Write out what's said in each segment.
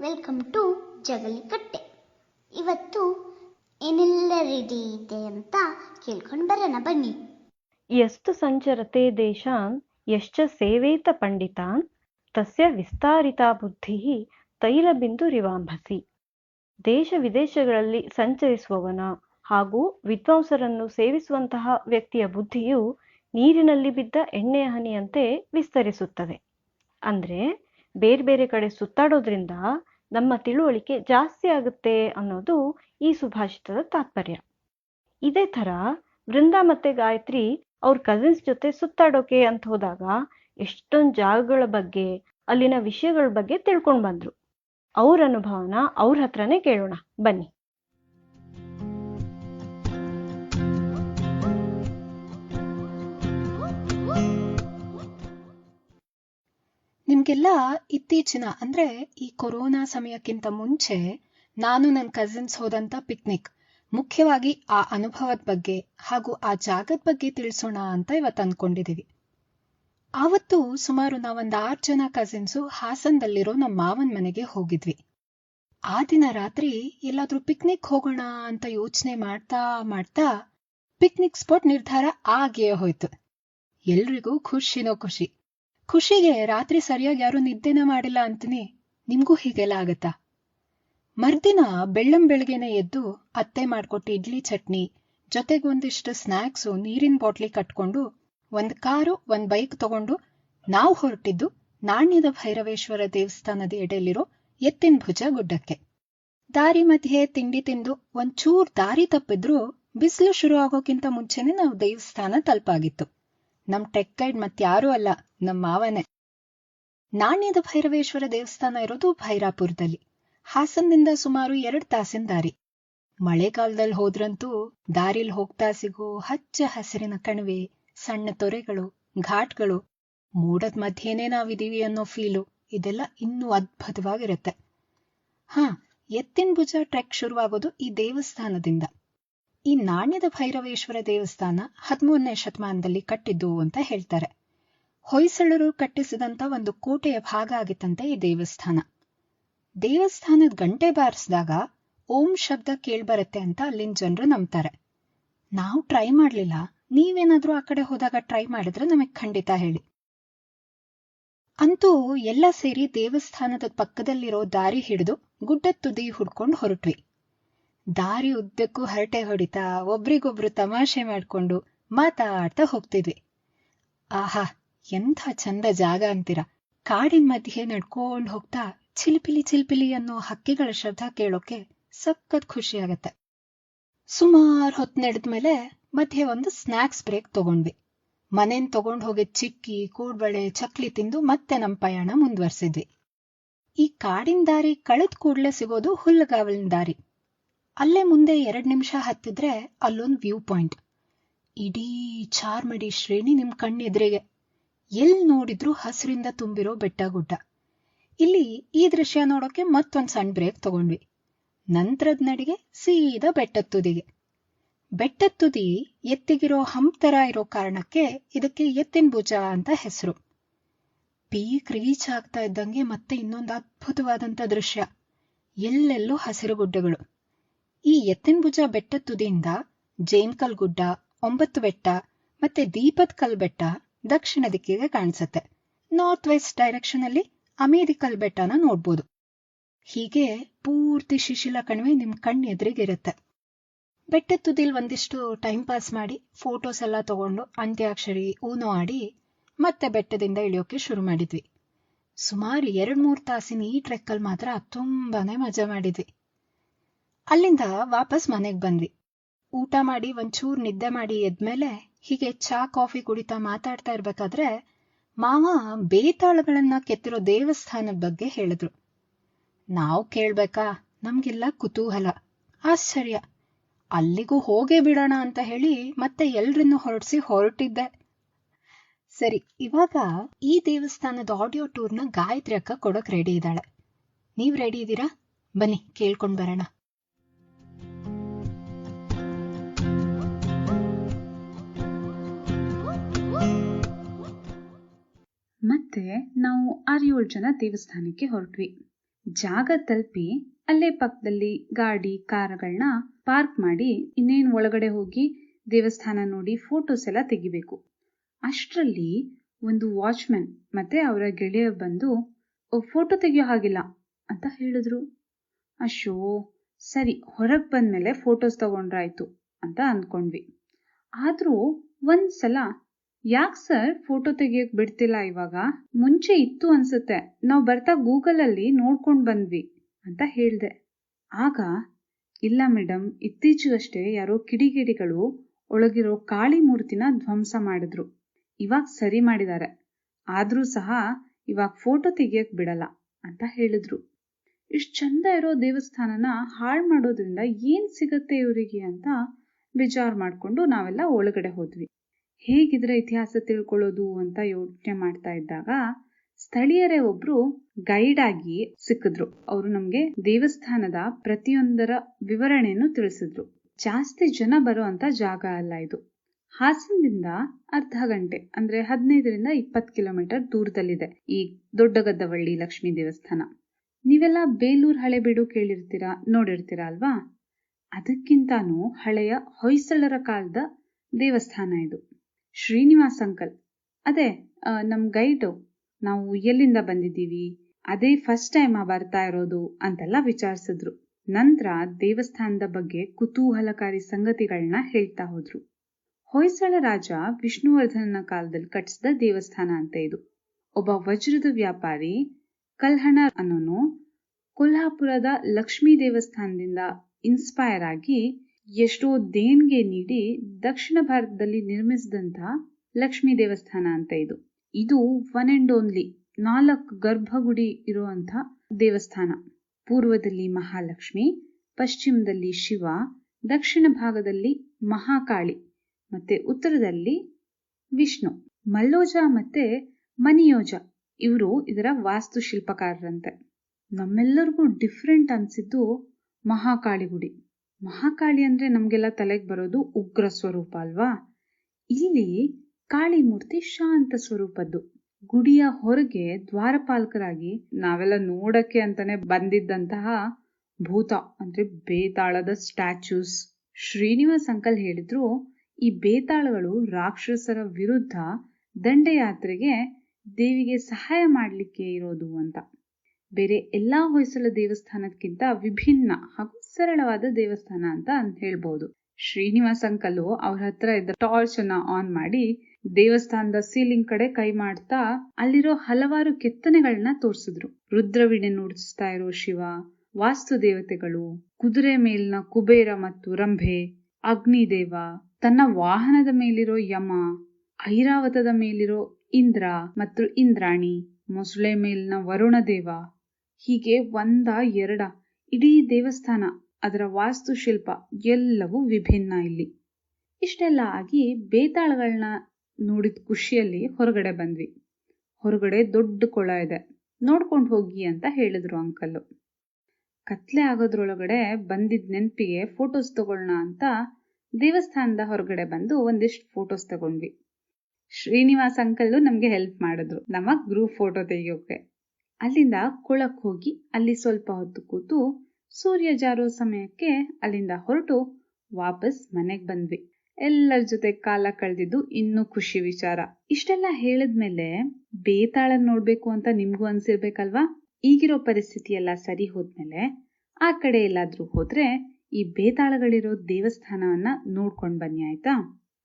Welcome to ಜಗಲಿಕಟ್ಟೆ. ಇವತ್ತು ಏನೆಲ್ಲ ready ಇದೆ ಅಂತ ಕೇಳ್ಕೊಂಡು ಬರೋಣ, ಬನ್ನಿ. ಎಷ್ಟು ಸಂಚರತೆ ದೇಶಾನ್ ಯಶ್ಚ ಸೇವೇತ ಪಂಡಿತಾನ್, ತಸ್ಯ ವಿಸ್ತಾರಿತಾ ಬುದ್ಧಿ ತೈಲಬಿಂದುರಿವಾಂಭಸಿ ದೇಶ ವಿದೇಶಗಳಲ್ಲಿ ಸಂಚರಿಸುವವನ ಹಾಗೂ ವಿದ್ವಾಂಸರನ್ನು ಸೇವಿಸುವಂತಹ ವ್ಯಕ್ತಿಯ ಬುದ್ಧಿಯು ನೀರಿನಲ್ಲಿ ಬಿದ್ದ ಎಣ್ಣೆಯ ಹನಿಯಂತೆ ವಿಸ್ತರಿಸುತ್ತದೆ. ಅಂದ್ರೆ ಬೇರೆ ಬೇರೆ ಕಡೆ ಸುತ್ತಾಡೋದ್ರಿಂದ ನಮ್ಮ ತಿಳುವಳಿಕೆ ಜಾಸ್ತಿ ಆಗುತ್ತೆ ಅನ್ನೋದು ಈ ಸುಭಾಷಿತದ ತಾತ್ಪರ್ಯ. ಇದೇ ಥರ ವೃಂದ ಮತ್ತೆ ಗಾಯತ್ರಿ ಅವ್ರ ಕಸಿನ್ಸ್ ಜೊತೆ ಸುತ್ತಾಡೋಕೆ ಅಂತ ಹೋದಾಗ ಎಷ್ಟೊಂದು ಜಾಗಗಳ ಬಗ್ಗೆ, ಅಲ್ಲಿನ ವಿಷಯಗಳ ಬಗ್ಗೆ ತಿಳ್ಕೊಂಡು ಬಂದ್ರು. ಅವ್ರ ಅನುಭವನ ಅವ್ರ ಹತ್ರನೇ ಕೇಳೋಣ. ಬನ್ನಿ. ನಿಮ್ಗೆಲ್ಲ ಇತ್ತೀಚಿನ ಅಂದ್ರೆ ಈ ಕೊರೋನಾ ಸಮಯಕ್ಕಿಂತ ಮುಂಚೆ ನಾನು ನನ್ನ ಕಸಿನ್ಸ್ ಹೋದಂತ ಪಿಕ್ನಿಕ್ ಮುಖ್ಯವಾಗಿ ಆ ಅನುಭವದ ಬಗ್ಗೆ ಹಾಗೂ ಆ ಜಾಗದ ಬಗ್ಗೆ ತಿಳಿಸೋಣ ಅಂತ ಇವತ್ತು ಅನ್ಕೊಂಡಿದೀವಿ. ಆವತ್ತು ಸುಮಾರು ನಾವೊಂದು ಆರು ಜನ ಕಸಿನ್ಸು ಹಾಸನದಲ್ಲಿರೋ ನಮ್ಮ ಮಾವನ್ ಮನೆಗೆ ಹೋಗಿದ್ವಿ. ಆ ದಿನ ರಾತ್ರಿ ಎಲ್ಲಾದ್ರೂ ಪಿಕ್ನಿಕ್ ಹೋಗೋಣ ಅಂತ ಯೋಚನೆ ಮಾಡ್ತಾ ಮಾಡ್ತಾ ಪಿಕ್ನಿಕ್ ಸ್ಪಾಟ್ ನಿರ್ಧಾರ ಆಗಿಯೇ ಹೋಯ್ತು. ಎಲ್ರಿಗೂ ಖುಷಿನೋ ಖುಷಿ. ಖುಷಿಗೆ ರಾತ್ರಿ ಸರಿಯಾಗಿ ಯಾರು ನಿದ್ದೆನ ಮಾಡಿಲ್ಲ ಅಂತೀನಿ. ನಿಮ್ಗೂ ಹೀಗೆಲ್ಲ ಆಗತ್ತಾ? ಮರ್ದಿನ ಬೆಳ್ಳಂ ಬೆಳಗ್ಗೆನೆ ಎದ್ದು ಅತ್ತೆ ಮಾಡ್ಕೊಟ್ಟು ಇಡ್ಲಿ ಚಟ್ನಿ, ಜೊತೆಗೊಂದಿಷ್ಟು ಸ್ನ್ಯಾಕ್ಸು ನೀರಿನ ಬಾಟ್ಲಿ ಕಟ್ಕೊಂಡು ಒಂದ್ ಕಾರು, ಒಂದ್ ಬೈಕ್ ತಗೊಂಡು ನಾವು ಹೊರಟಿದ್ದು ನಾಣ್ಯದ ಭೈರವೇಶ್ವರ ದೇವಸ್ಥಾನದ ಎಡೆಯಲ್ಲಿರೋ ಎತ್ತಿನ ಭುಜ ಗುಡ್ಡಕ್ಕೆ. ದಾರಿ ಮಧ್ಯೆ ತಿಂಡಿ ತಿಂದು ಒಂಚೂರ್ ದಾರಿ ತಪ್ಪಿದ್ರು ಬಿಸಿಲು ಶುರು ಆಗೋಕ್ಕಿಂತ ಮುಂಚೆನೆ ನಾವು ದೇವಸ್ಥಾನ ತಲುಪಾಗಿತ್ತು. ನಮ್ ಟೆಕ್ ಗೈಡ್ ಮತ್ಯಾರೂ ಅಲ್ಲ, ನಮ್ ಮಾವನೇ. ನಾಣ್ಯದ ಭೈರವೇಶ್ವರ ದೇವಸ್ಥಾನ ಇರೋದು ಭೈರಾಪುರದಲ್ಲಿ. ಹಾಸನದಿಂದ ಸುಮಾರು ಎರಡ್ ತಾಸಿನ ದಾರಿ. ಮಳೆಗಾಲದಲ್ಲಿ ಹೋದ್ರಂತೂ ದಾರಿಲ್ ಹೋಗ್ತಾ ಸಿಗೋ ಹಚ್ಚ ಹಸಿರಿನ ಕಣಿವೆ ಸಣ್ಣ ತೊರೆಗಳು, ಘಾಟ್ಗಳು, ಮೂಡದ ಮಧ್ಯೆನೇ ನಾವಿದೀವಿ ಅನ್ನೋ ಫೀಲು ಇದೆಲ್ಲ ಇನ್ನೂ ಅದ್ಭುತವಾಗಿರುತ್ತೆ. ಹಾ, ಎತ್ತಿನ ಭುಜ ಟ್ರೆಕ್ ಶುರುವಾಗೋದು ಈ ದೇವಸ್ಥಾನದಿಂದ. ಈ ನಾಣ್ಯದ ಭೈರವೇಶ್ವರ ದೇವಸ್ಥಾನ ಹದಿಮೂರನೇ ಶತಮಾನದಲ್ಲಿ ಕಟ್ಟಿದ್ದು ಅಂತ ಹೇಳ್ತಾರೆ. ಹೊಯ್ಸಳರು ಕಟ್ಟಿಸಿದಂತ ಒಂದು ಕೋಟೆಯ ಭಾಗ ಆಗಿತ್ತಂತೆ ಈ ದೇವಸ್ಥಾನ. ದೇವಸ್ಥಾನದ ಗಂಟೆ ಬಾರಿಸಿದಾಗ ಓಂ ಶಬ್ದ ಕೇಳ್ಬರತ್ತೆ ಅಂತ ಅಲ್ಲಿನ ಜನರು ನಂಬ್ತಾರೆ. ನಾವು ಟ್ರೈ ಮಾಡ್ಲಿಲ್ಲ ನೀವೇನಾದ್ರೂ ಆ ಕಡೆ ಹೋದಾಗ ಟ್ರೈ ಮಾಡಿದ್ರೆ ನಮಗೆ ಖಂಡಿತ ಹೇಳಿ. ಅಂತೂ ಎಲ್ಲ ಸೇರಿ ದೇವಸ್ಥಾನದ ಪಕ್ಕದಲ್ಲಿರೋ ದಾರಿ ಹಿಡಿದು ಗುಡ್ಡ ತುದಿ ಹುಡ್ಕೊಂಡು ಹೊರಟ್ವಿ. ದಾರಿ ಉದ್ದಕ್ಕೂ ಹರಟೆ ಹೊಡಿತಾ ಒಬ್ರಿಗೊಬ್ರು ತಮಾಷೆ ಮಾಡ್ಕೊಂಡು ಮಾತಾಡ್ತಾ ಹೋಗ್ತಿದ್ವಿ. ಆಹಾ, ಎಂಥ ಚಂದ ಜಾಗ ಅಂತೀರ. ಕಾಡಿನ ಮಧ್ಯೆ ನಡ್ಕೊಂಡು ಹೋಗ್ತಾ ಚಿಲಿಪಿಲಿ ಚಿಲಿಪಿಲಿ ಅನ್ನೋ ಹಕ್ಕಿಗಳ ಶಬ್ದ ಕೇಳೋಕೆ ಸಖತ್ ಖುಷಿ ಆಗತ್ತೆ. ಹೊತ್ತು ಹೊತ್ ನಡೆದ್ಮೇಲೆ ಮಧ್ಯೆ ಒಂದು ಸ್ನಾಕ್ಸ್ ಬ್ರೇಕ್ ತಗೊಂಡ್ವಿ. ಮನೇನ್ ತಗೊಂಡ್ ಹೋಗಿ ಚಿಕ್ಕಿ, ಕೂಡ್ಬಳೆ, ಚಕ್ಲಿ ತಿಂದು ಮತ್ತೆ ನಮ್ ಪಯಣ ಮುಂದುವರ್ಸಿದ್ವಿ. ಈ ಕಾಡಿನ ದಾರಿ ಕಳೆದ್ ಕೂಡ್ಲೆ ಸಿಗೋದು ಹುಲ್ಲುಗಾವಲಿನ ದಾರಿ. ಅಲ್ಲೇ ಮುಂದೆ ಎರಡ್ ನಿಮಿಷ ಹತ್ತಿದ್ರೆ ಅಲ್ಲೊಂದ್ ವ್ಯೂ ಪಾಯಿಂಟ್. ಇಡೀ ಚಾರ್ಮಡಿ ಶ್ರೇಣಿ ನಿಮ್ ಕಣ್ಣೆದ್ರಿಗೆ. ಎಲ್ ನೋಡಿದ್ರು ಹಸಿರಿಂದ ತುಂಬಿರೋ ಬೆಟ್ಟ ಗುಡ್ಡ. ಇಲ್ಲಿ ಈ ದೃಶ್ಯ ನೋಡೋಕೆ ಮತ್ತೊಂದ್ ಸಣ್ಣ ಬ್ರೇಕ್ ತಗೊಂಡ್ವಿ. ನಂತರದ ನಡಿಗೆ ಸೀದಾ ಬೆಟ್ಟದ ತುದಿಗೆ ಬೆಟ್ಟದ ತುದಿ ಎತ್ತಿಗಿರೋ ಹಂಪ್ ತರ ಇರೋ ಕಾರಣಕ್ಕೆ ಇದಕ್ಕೆ ಎತ್ತಿನ ಭುಜ ಅಂತ ಹೆಸರು. ಪೀಕ್ ರೀಚ್ ಆಗ್ತಾ ಇದ್ದಂಗೆ ಮತ್ತೆ ಇನ್ನೊಂದು ಅದ್ಭುತವಾದಂತ ದೃಶ್ಯ. ಎಲ್ಲೆಲ್ಲೂ ಹಸಿರು ಗುಡ್ಡಗಳು. ಈ ಎತ್ತಿನ ಭುಜ ಬೆಟ್ಟದ ತುದಿಯಿಂದ ಜೇನ್ಕಲ್ ಗುಡ್ಡ ಒಂಬತ್ತು ಬೆಟ್ಟ ಮತ್ತೆ ದೀಪದ ಕಲ್ ಬೆಟ್ಟ ದಕ್ಷಿಣ ದಿಕ್ಕಿಗೆ ಕಾಣಿಸುತ್ತೆ. ನಾರ್ತ್ ವೆಸ್ಟ್ ಡೈರೆಕ್ಷನ್ ಅಲ್ಲಿ ಅಮೇರಿಕಲ್ ಬೆಟ್ಟನ ನೋಡ್ಬೋದು. ಹೀಗೆ ಪೂರ್ತಿ ಶಿಶಿಲ ಕಣಿವೆ ನಿಮ್ ಕಣ್ ಎದುರಿಗಿರುತ್ತೆ ಬೆಟ್ಟದ ತುದಿಲ್ ಒಂದಿಷ್ಟು ಟೈಮ್ ಪಾಸ್ ಮಾಡಿ ಫೋಟೋಸ್ ಎಲ್ಲ ತಗೊಂಡು ಅಂತ್ಯಾಕ್ಷರಿ, ಊನೋ ಆಡಿ ಮತ್ತೆ ಬೆಟ್ಟದಿಂದ ಇಳಿಯೋಕೆ ಶುರು ಮಾಡಿದ್ವಿ. ಸುಮಾರು ಎರಡ್ ಮೂರ್ ತಾಸಿನ ಈ ಟ್ರೆಕ್ಕಲ್ಲಿ ಮಾತ್ರ ತುಂಬಾನೇ ಮಜಾ ಮಾಡಿದ್ವಿ. ಅಲ್ಲಿಂದ ವಾಪಸ್ ಮನೆಗ್ ಬಂದ್ವಿ. ಊಟ ಮಾಡಿ, ಒಂಚೂರ್ ನಿದ್ದೆ ಮಾಡಿ ಎದ್ಮೇಲೆ ಹೀಗೆ ಚಾ, ಕಾಫಿ ಕುಡಿತಾ ಮಾತಾಡ್ತಾ ಇರ್ಬೇಕಾದ್ರೆ ಮಾವ ಬೇತಾಳಗಳನ್ನ ಕೆತ್ತಿರೋ ದೇವಸ್ಥಾನದ ಬಗ್ಗೆ ಹೇಳಿದ್ರು. ನಾವು ಕೇಳ್ಬೇಕಾ? ನಮ್ಗೆಲ್ಲ ಕುತೂಹಲ, ಆಶ್ಚರ್ಯ. ಅಲ್ಲಿಗೂ ಹೋಗೇ ಬಿಡೋಣ ಅಂತ ಹೇಳಿ ಮತ್ತೆ ಎಲ್ರನ್ನು ಹೊರಡಿಸಿ ಹೊರಟಿದ್ದೆ. ಸರಿ, ಇವಾಗ ಈ ದೇವಸ್ಥಾನದ ಆಡಿಯೋ ಟೂರ್ನ ಗಾಯತ್ರಿ ಅಕ್ಕ ಕೊಡಕ್ ರೆಡಿ ಇದ್ದಾಳೆ. ನೀವ್ ರೆಡಿ ಇದ್ದೀರಾ? ಬನ್ನಿ, ಕೇಳ್ಕೊಂಡ್ ಬರೋಣ. ಮತ್ತೆ ನಾವು ಆರು ಏಳು ಜನ ದೇವಸ್ಥಾನಕ್ಕೆ ಹೊರಟ್ವಿ. ಜಾಗ ತಲುಪಿ ಅಲ್ಲೇ ಪಕ್ಕದಲ್ಲಿ ಗಾಡಿ ಕಾರುಗಳನ್ನ ಪಾರ್ಕ್ ಮಾಡಿ ಇನ್ನೇನು ಒಳಗಡೆ ಹೋಗಿ ದೇವಸ್ಥಾನ ನೋಡಿ ಫೋಟೋಸ್ ಎಲ್ಲ ತೆಗಿಬೇಕು. ಅಷ್ಟರಲ್ಲಿ ಒಂದು ವಾಚ್ಮ್ಯಾನ್ ಮತ್ತೆ ಅವರ ಗೆಳೆಯ ಬಂದು ಫೋಟೋ ತೆಗಿಯೋ ಹಾಗಿಲ್ಲ ಅಂತ ಹೇಳಿದ್ರು. ಅಶೋ, ಸರಿ, ಹೊರಗೆ ಬಂದ್ಮೇಲೆ ಫೋಟೋಸ್ ತಗೊಂಡ್ರಾಯ್ತು ಅಂತ ಅಂದ್ಕೊಂಡ್ವಿ. ಆದ್ರೂ ಒಂದ್ಸಲ ಯಾಕ್ ಸರ್ ಫೋಟೋ ತೆಗಿಯಕ್ ಬಿಡ್ತಿಲ್ಲ ಇವಾಗ? ಮುಂಚೆ ಇತ್ತು ಅನ್ಸುತ್ತೆ. ನಾವು ಬರ್ತಾ ಗೂಗಲ್ ಅಲ್ಲಿ ನೋಡ್ಕೊಂಡ್ ಬಂದ್ವಿ ಅಂತ ಹೇಳ್ದೆ. ಆಗ, ಇಲ್ಲ ಮೇಡಮ್ ಇತ್ತೀಚೆಗಷ್ಟೇ ಯಾರೋ ಕಿಡಿಗೇಡಿಗಳು ಒಳಗಿರೋ ಕಾಳಿ ಮೂರ್ತಿನ ಧ್ವಂಸ ಮಾಡಿದ್ರು. ಇವಾಗ ಸರಿ ಮಾಡಿದ್ದಾರೆ ಆದರೂ ಸಹ ಇವಾಗ ಫೋಟೋ ತೆಗಿಯಕ್ ಬಿಡಲ್ಲ ಅಂತ ಹೇಳಿದ್ರು. ಇಷ್ಟು ಚಂದ ಇರೋ ದೇವಸ್ಥಾನನ ಹಾಳು ಮಾಡೋದ್ರಿಂದ ಏನು ಸಿಗತ್ತೆ ಇವರಿಗೆ ಅಂತ ವಿಚಾರ ಮಾಡಿಕೊಂಡು ನಾವೆಲ್ಲ ಒಳಗಡೆ ಹೋದ್ವಿ. ಹೇಗಿದ್ರೆ ಇತಿಹಾಸ ತಿಳ್ಕೊಳ್ಳೋದು ಅಂತ ಯೋಚನೆ ಮಾಡ್ತಾ ಇದ್ದಾಗ ಸ್ಥಳೀಯರೇ ಒಬ್ರು ಗೈಡ್ ಆಗಿ ಸಿಕ್ಕಿದ್ರು. ಅವರು ನಮ್ಗೆ ದೇವಸ್ಥಾನದ ಪ್ರತಿಯೊಂದರ ವಿವರಣೆಯನ್ನು ತಿಳಿಸಿದ್ರು. ಜಾಸ್ತಿ ಜನ ಬರುವಂತ ಜಾಗ ಅಲ್ಲ ಇದು. ಹಾಸನದಿಂದ ಅರ್ಧ ಗಂಟೆ, ಅಂದ್ರೆ ಹದಿನೈದರಿಂದ ಇಪ್ಪತ್ತು ಕಿಲೋಮೀಟರ್ ದೂರದಲ್ಲಿದೆ ಈ ದೊಡ್ಡಗದ್ದವಳ್ಳಿ ಲಕ್ಷ್ಮೀ ದೇವಸ್ಥಾನ. ನೀವೆಲ್ಲ ಬೇಲೂರ್ ಹಳೆಬೀಡು ಕೇಳಿರ್ತೀರಾ, ನೋಡಿರ್ತೀರಾ ಅಲ್ವಾ? ಅದಕ್ಕಿಂತಾನೂ ಹಳೆಯ ಹೊಯ್ಸಳರ ಕಾಲದ ದೇವಸ್ಥಾನ ಇದು. ಶ್ರೀನಿವಾಸ್ ಅಂಕಲ್. ಅದೇ ನಮ್ ಗೈಡು. ನಾವು ಎಲ್ಲಿಂದ ಬಂದಿದ್ದೀವಿ? ಅದೇ ಫಸ್ಟ್ ಟೈಮ್ ಬರ್ತಾ ಇರೋದು ಅಂತೆಲ್ಲ ವಿಚಾರಿಸಿದ್ರು. ನಂತರ ದೇವಸ್ಥಾನದ ಬಗ್ಗೆ ಕುತೂಹಲಕಾರಿ ಸಂಗತಿಗಳನ್ನ ಹೇಳ್ತಾ ಹೋದ್ರು. ಹೊಯ್ಸಳ ರಾಜ ವಿಷ್ಣುವರ್ಧನನ ಕಾಲದಲ್ಲಿ ಕಟ್ಟಿಸಿದ ದೇವಸ್ಥಾನ ಅಂತ ಇದು. ಒಬ್ಬ ವಜ್ರದ ವ್ಯಾಪಾರಿ ಕಲ್ಹಣ ಅನ್ನೋನು ಕೊಲ್ಹಾಪುರದ ಲಕ್ಷ್ಮೀ ದೇವಸ್ಥಾನದಿಂದ ಇನ್ಸ್ಪೈರ್ ಆಗಿ ಎಷ್ಟೋ ದೇಣಿಗೆ ನೀಡಿ ದಕ್ಷಿಣ ಭಾರತದಲ್ಲಿ ನಿರ್ಮಿಸಿದಂತಹ ಲಕ್ಷ್ಮೀ ದೇವಸ್ಥಾನ ಅಂತ ಇದು. ಇದು ಒನ್ ಅಂಡ್ ಓನ್ಲಿ ನಾಲ್ಕು ಗರ್ಭಗುಡಿ ಇರುವಂತ ದೇವಸ್ಥಾನ. ಪೂರ್ವದಲ್ಲಿ ಮಹಾಲಕ್ಷ್ಮಿ, ಪಶ್ಚಿಮದಲ್ಲಿ ಶಿವ, ದಕ್ಷಿಣ ಭಾಗದಲ್ಲಿ ಮಹಾಕಾಳಿ, ಮತ್ತೆ ಉತ್ತರದಲ್ಲಿ ವಿಷ್ಣು, ಮಲ್ಲೋಜ ಮತ್ತೆ ಮನಿಯೋಜ. ಇವರು ಇದರ ವಾಸ್ತುಶಿಲ್ಪಕಾರರಂತೆ ನಮ್ಮೆಲ್ಲರಿಗೂ ಡಿಫ್ರೆಂಟ್ ಅನ್ಸಿದ್ದು ಮಹಾಕಾಳಿ ಗುಡಿ. ಮಹಾಕಾಳಿ ಅಂದ್ರೆ ನಮ್ಗೆಲ್ಲ ತಲೆಗೆ ಬರೋದು ಉಗ್ರ ಸ್ವರೂಪ ಅಲ್ವಾ? ಇಲ್ಲಿ ಕಾಳಿ ಮೂರ್ತಿ ಶಾಂತ ಸ್ವರೂಪದ್ದು. ಗುಡಿಯ ಹೊರಗೆ ದ್ವಾರಪಾಲಕರಾಗಿ ನಾವೆಲ್ಲ ನೋಡಕ್ಕೆ ಅಂತಾನೆ ಬಂದಿದ್ದಂತಹ ಭೂತ, ಅಂದ್ರೆ ಬೇತಾಳದ ಸ್ಟ್ಯಾಚ್ಯೂಸ್ ಶ್ರೀನಿವಾಸ್ ಅಂಕಲ್ ಹೇಳಿದ್ರು, ಈ ಬೇತಾಳಗಳು ರಾಕ್ಷಸರ ವಿರುದ್ಧ ದಂಡಯಾತ್ರೆಗೆ ದೇವಿಗೆ ಸಹಾಯ ಮಾಡ್ಲಿಕ್ಕೆ ಇರೋದು ಅಂತ. ಬೇರೆ ಎಲ್ಲಾ ಹೊಯ್ಸಳ ದೇವಸ್ಥಾನಕ್ಕಿಂತ ವಿಭಿನ್ನ ಹಾಗೂ ಸರಳವಾದ ದೇವಸ್ಥಾನ ಅಂತ ಹೇಳ್ಬೋದು. ಶ್ರೀನಿವಾಸ್ ಅಂಕಲ್ ಅವ್ರ ಹತ್ರ ಇದ್ದ ಟಾರ್ಚ್ ಅನ್ನ ಆನ್ ಮಾಡಿ ದೇವಸ್ಥಾನದ ಸೀಲಿಂಗ್ ಕಡೆ ಕೈ ಮಾಡ್ತಾ ಅಲ್ಲಿರೋ ಹಲವಾರು ಕೆತ್ತನೆಗಳನ್ನ ತೋರಿಸಿದ್ರು. ರುದ್ರವೀಣೆ ನುಡಿಸ್ತಾ ಇರೋ ಶಿವ, ವಾಸ್ತು ದೇವತೆಗಳು, ಕುದುರೆ ಮೇಲಿನ ಕುಬೇರ ಮತ್ತು ರಂಭೆ, ಅಗ್ನಿದೇವ, ತನ್ನ ವಾಹನದ ಮೇಲಿರೋ ಯಮ, ಐರಾವತದ ಮೇಲಿರೋ ಇಂದ್ರ ಮತ್ತು ಇಂದ್ರಾಣಿ, ಮೊಸಳೆ ಮೇಲಿನ ವರುಣದೇವ, ಹೀಗೆ ಒಂದ ಎರಡ ಇಡೀ ದೇವಸ್ಥಾನ, ಅದರ ವಾಸ್ತುಶಿಲ್ಪ ಎಲ್ಲವೂ ವಿಭಿನ್ನ ಇಲ್ಲಿ. ಇಷ್ಟೆಲ್ಲ ಆಗಿ ಬೇತಾಳಗಳನ್ನ ನೋಡಿದ ಖುಷಿಯಲ್ಲಿ ಹೊರಗಡೆ ಬಂದ್ವಿ. ಹೊರಗಡೆ ದೊಡ್ಡ ಕೊಳ ಇದೆ. ನೋಡ್ಕೊಂಡು ಹೋಗಿ ಅಂತ ಹೇಳಿದ್ರು ಅಂಕಲ್ಲು. ಕತ್ಲೆ ಆಗೋದ್ರೊಳಗಡೆ ಬಂದಿದ್ದ ನೆನಪಿಗೆ ಫೋಟೋಸ್ ತಗೊಳ್ಳೋಣ ಅಂತ ದೇವಸ್ಥಾನದ ಹೊರಗಡೆ ಬಂದು ಒಂದಿಷ್ಟು ಫೋಟೋಸ್ ತಗೊಂಡ್ವಿ. ಶ್ರೀನಿವಾಸ್ ಅಂಕಲ್ಲು ನಮಗೆ ಹೆಲ್ಪ್ ಮಾಡಿದ್ರು. ನಮ್ಮ ಗ್ರೂಪ್ ಫೋಟೋ ತೆಗಿಯೋಕೆ. ಅಲ್ಲಿಂದ ಕೊಳಕ್ಕೆ ಹೋಗಿ ಅಲ್ಲಿ ಸ್ವಲ್ಪ ಹೊತ್ತು ಕೂತು ಸೂರ್ಯ ಜಾರೋ ಸಮಯಕ್ಕೆ ಅಲ್ಲಿಂದ ಹೊರಟು ವಾಪಸ್ ಮನೆಗೆ ಬಂದ್ವಿ. ಎಲ್ಲರ ಜೊತೆ ಕಾಲ ಕಳೆದಿದ್ದು ಇನ್ನೂ ಖುಷಿ ವಿಚಾರ. ಇಷ್ಟೆಲ್ಲ ಹೇಳಿದ್ಮೇಲೆ ಬೇತಾಳ ನೋಡ್ಬೇಕು ಅಂತ ನಿಮ್ಗೂ ಅನ್ಸಿರ್ಬೇಕಲ್ವಾ? ಈಗಿರೋ ಪರಿಸ್ಥಿತಿ ಎಲ್ಲ ಸರಿ ಹೋದ್ಮೇಲೆ ಆ ಕಡೆ ಎಲ್ಲಾದ್ರೂ ಹೋದ್ರೆ ಈ ಬೇತಾಳಗಳಿರೋ ದೇವಸ್ಥಾನವನ್ನ ನೋಡ್ಕೊಂಡ್ ಬನ್ನಿ ಆಯ್ತಾ?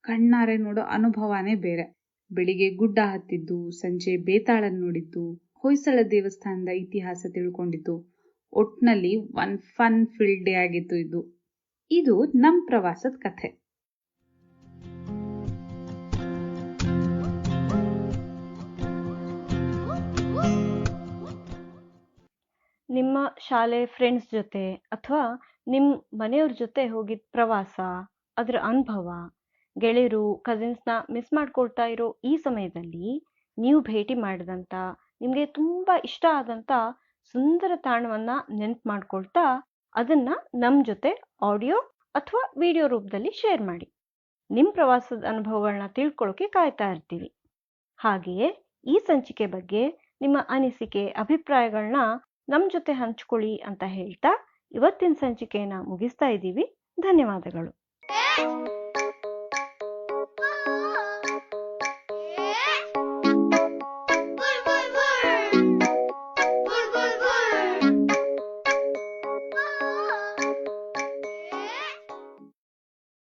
ಕಣ್ಣಾರೆ ನೋಡೋ ಅನುಭವನೇ ಬೇರೆ. ಬೆಳಿಗ್ಗೆ ಗುಡ್ಡ ಹತ್ತಿದ್ದು, ಸಂಜೆ ಬೇತಾಳನ್ ನೋಡಿದ್ದು ಹೊಯ್ಸಳ ದೇವಸ್ಥಾನದ ಇತಿಹಾಸ ತಿಳ್ಕೊಂಡಿದ್ದು, ಒಟ್ನಲ್ಲಿ ಒನ್ ಫನ್ ಫಿಲ್ಡ್ ಡೇ ಆಗಿತ್ತು ಇದು. ಇದು ನಮ್ ಪ್ರವಾಸದ ಕಥೆ. ನಿಮ್ಮ ಶಾಲೆ ಫ್ರೆಂಡ್ಸ್ ಜೊತೆ ಅಥವಾ ನಿಮ್ಮ ಮನೆಯವ್ರ ಜೊತೆ ಹೋಗಿದ್ ಪ್ರವಾಸ, ಅದರ ಅನುಭವ, ಗೆಳೆಯರು ಕಸಿನ್ಸ್ನ ಮಿಸ್ ಮಾಡ್ಕೊಳ್ತಾ ಇರೋ ಈ ಸಮಯದಲ್ಲಿ ನೀವು ಭೇಟಿ ಮಾಡಿದಂಥ ನಿಮಗೆ ತುಂಬ ಇಷ್ಟ ಆದಂಥ ಸುಂದರ ತಾಣವನ್ನು ನೆನ್ಪು ಮಾಡ್ಕೊಳ್ತಾ ಅದನ್ನ ನಮ್ಮ ಜೊತೆ ಆಡಿಯೋ ಅಥವಾ ವಿಡಿಯೋ ರೂಪದಲ್ಲಿ ಶೇರ್ ಮಾಡಿ. ನಿಮ್ಮ ಪ್ರವಾಸದ ಅನುಭವಗಳನ್ನ ತಿಳ್ಕೊಳ್ಳೋಕೆ ಕಾಯ್ತಾ ಇರ್ತೀವಿ. ಹಾಗೆಯೇ ಈ ಸಂಚಿಕೆ ಬಗ್ಗೆ ನಿಮ್ಮ ಅನಿಸಿಕೆ ಅಭಿಪ್ರಾಯಗಳನ್ನ ನಮ್ಮ ಜೊತೆ ಹಂಚ್ಕೊಳ್ಳಿ ಅಂತ ಹೇಳ್ತಾ ಇವತ್ತಿನ ಸಂಚಿಕೆಯನ್ನು ಮುಗಿಸ್ತಾ ಇದ್ದೀವಿ. ಧನ್ಯವಾದಗಳು.